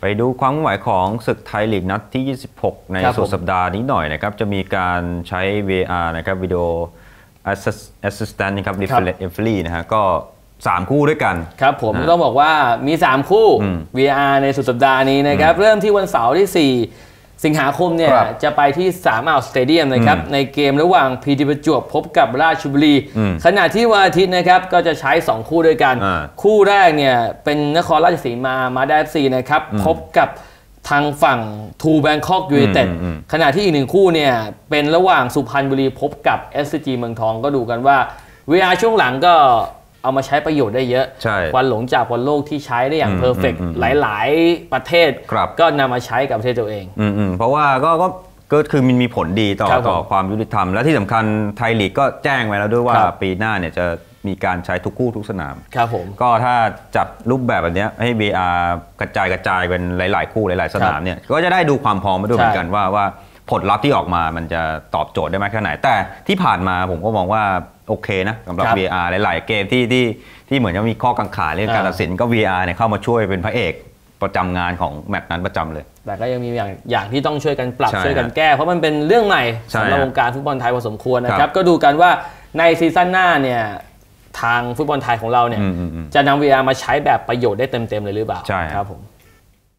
ไปดูความเคลื่อนไหวของศึกไทยลีกนัดที่ 26 ในครับสุดผมสัปดาห์นี้หน่อยนะครับ จะมีการใช้ VR นะครับวิดีโอ Assist- Assistant นะครับ Referee นะฮะก็3คู่ด้วยกัน ครับผมนะต้องบอกว่ามี 3 คู่อืม VR ในสุดสัปดาห์นี้นะครับ เริ่มที่วันเสาร์ที่ 4 สิงหาคมเนี่ยครับจะไปที่สามอ่าวสเตเดียมนะครับอืมในเกมระหว่างพีทีประจวบพบกับราชบุรี อืมขณะที่วันอาทิตย์นะครับก็จะใช้ 2 คู่ด้วยกัน อ่าคู่แรกเนี่ยเป็นนครราชสีมามาได้ซีนะครับพบกับทางฝั่งทูแบงคอกยูไนเต็ดอืมอืม ขณะที่อีกหนึ่งคู่เนี่ยเป็นระหว่างสุพรรณบุรีพบกับ SCG เมืองทองก็ดูกันว่า VR ช่วงหลังก็ เอามาใช้ประโยชน์ได้เยอะใช่ควันหลงจากบอลโลกที่ใช้ได้อย่างอืมเพอร์เฟกอืมอืมหลาย ๆ ประเทศครับก็นำมาใช้กับประเทศตัวเองอืมอืมเพราะว่าก็ก็ก็คือมันมีผลดีต่อครับผมต่อความยุติธรรม และที่สำคัญไทยลีกก็แจ้งไว้แล้วด้วยว่าครับปีหน้าเนี่ยจะมีการใช้ทุกคู่ทุกสนาม ครับผม ก็ถ้าจัดรูปแบบแบบเนี้ยให้ VR กระจายกระจายเป็นหลาย ๆ คู่หลาย ๆ สนามเนี่ย ก็จะได้ดูความพร้อมไปด้วยใช่เหมือนกันว่าว่า ผลลัพธ์ที่ออกมามันจะตอบโจทย์ได้มากแค่ไหน แต่ที่ผ่านมาผมก็มองว่าโอเคนะสำหรับ ครับ VR หลาย ๆ เกมที่ที่ที่เหมือนจะมีข้อกังขาเรื่องการอ่า ตัดสินก็ VR เนี่ยเข้ามาช่วยเป็นพระเอกประจำงานของแมตช์นั้นประจำเลย แต่ก็ยังมีอย่างอย่างที่ต้องช่วยกันปรับใช่ช่วยกันแก้ เพราะมันเป็นเรื่องใหม่ใช่สำหรับฮะวงการฟุตบอลไทยพอสมควรนะคครัรับบ ก็ดูกันว่าในซีซั่นหน้าเนี่ยทางฟุตบอลไทยของเราเนี่ยอืมอืมอืม จะนำ VR มาใช้แบบประโยชน์ได้เต็มๆเลยหรือเปล่าใช่ ครับผม